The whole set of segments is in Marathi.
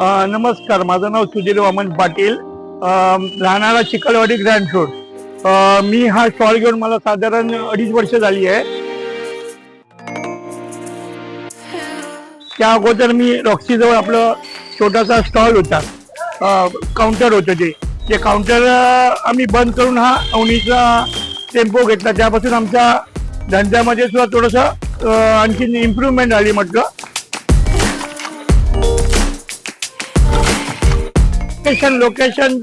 नमस्कार माझं नाव सुधीर वामन पाटील. राहणारा चिखलवाडी ग्रँड रोड. मी हा स्टॉल घेऊन मला साधारण अडीच वर्ष झाली आहे. त्या अगोदर मी रॉक्सी जवळ आपलं छोटासा स्टॉल होता. काउंटर होतं ते. ते काउंटर आम्ही बंद करून हा अवनीचा टेम्पो घेतला. त्यापासून आमच्या धंद्यामध्ये सुद्धा थोडंसं आणखी इम्प्रूव्हमेंट झाली म्हटलं. Location location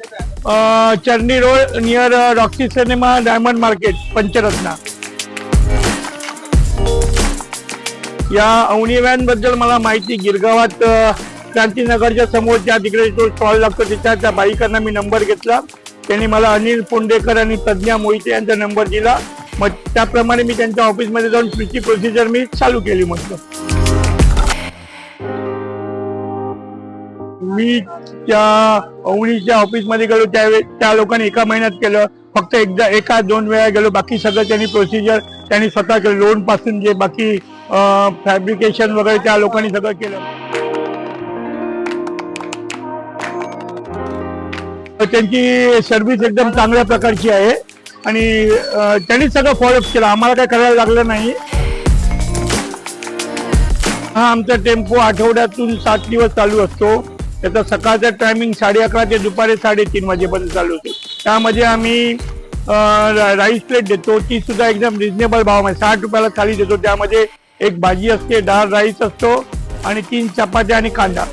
Charni road near Roxy cinema diamond market Panchratna या अवनी व्हॅनबद्दल मला माहिती गिरगावात uh, क्रांतीनगरच्या समोर त्या तिकडे जो स्टॉल लागतो तिच्या त्या बाईकांना मी नंबर घेतला. त्यांनी मला अनिल पोंडेकर आणि प्रज्ञा मोहिते यांचा नंबर दिला. मग त्याप्रमाणे मी त्यांच्या ऑफिसमध्ये जाऊन पुढची प्रोसिजर मी चालू केली म्हटलं. मी त्या अवनीच्या ऑफिसमध्ये गेलो. त्यावेळी त्या लोकांनी एका महिन्यात केलं. फक्त एकदा एका दोन वेळा गेलो. बाकी सगळं त्यांनी प्रोसिजर त्यांनी स्वतः केलं. लोनपासून जे बाकी फॅब्रिकेशन वगैरे त्या लोकांनी सगळं केलं. त्यांची सर्व्हिस एकदम चांगल्या प्रकारची आहे. आणि त्यांनी सगळं फॉलोअप केलं. आम्हाला काय करायला लागलं नाही. हा आमचा टेम्पो आठवड्यातून सात दिवस चालू असतो. त्याचा सकाळचा टायमिंग साडे अकरा ते दुपारी साडेतीन वाजेपर्यंत चालू होते. त्यामध्ये आम्ही राईस प्लेट देतो ती सुद्धा एकदम रिजनेबल आहे साठ रुपयाला थाळी देतो. त्यामध्ये एक भाजी असते डाळ राईस असतो आणि तीन चपात्या आणि कांदा.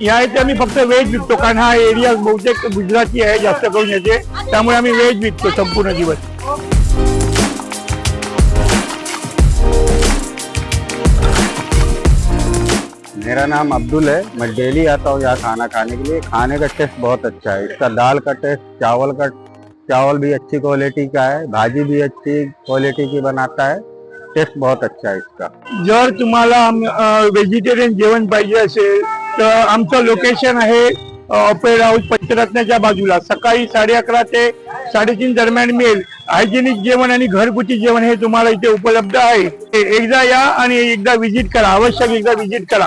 या इथे आम्ही फक्त व्हेज विकतो. कारण हा एरिया बहुतेक गुजराती आहे जास्त करून याचे. त्यामुळे आम्ही व्हेज विकतो संपूर्ण दिवस. मेरा नाम अब्दुल है। मैं डेली आता हूँ यहाँ खाना खाने के लिए। खाने का टेस्ट बहुत अच्छा है। इसका दाल का टेस्ट चावल का चावल भी अच्छी क्वालिटी का है। भाजी भी अच्छी क्वालिटी की बनाता है। टेस्ट बहुत अच्छा है इसका। जर तुम्हाला व्हेजिटेरियन जेवण पाहिजे असेल तर आमचं लोकेशन आहे ऑपेरा हाऊस पंचरत्नाच्या बाजूला. सकाळी साडे अकरा ते साडेतीन दरम्यान मिळेल. हायजेनिक जेवण आणि घरगुती जेवण हे तुम्हाला इथे उपलब्ध आहे. एकदा या आणि एकदा विजिट करा. आवश्यक एकदा विजिट करा.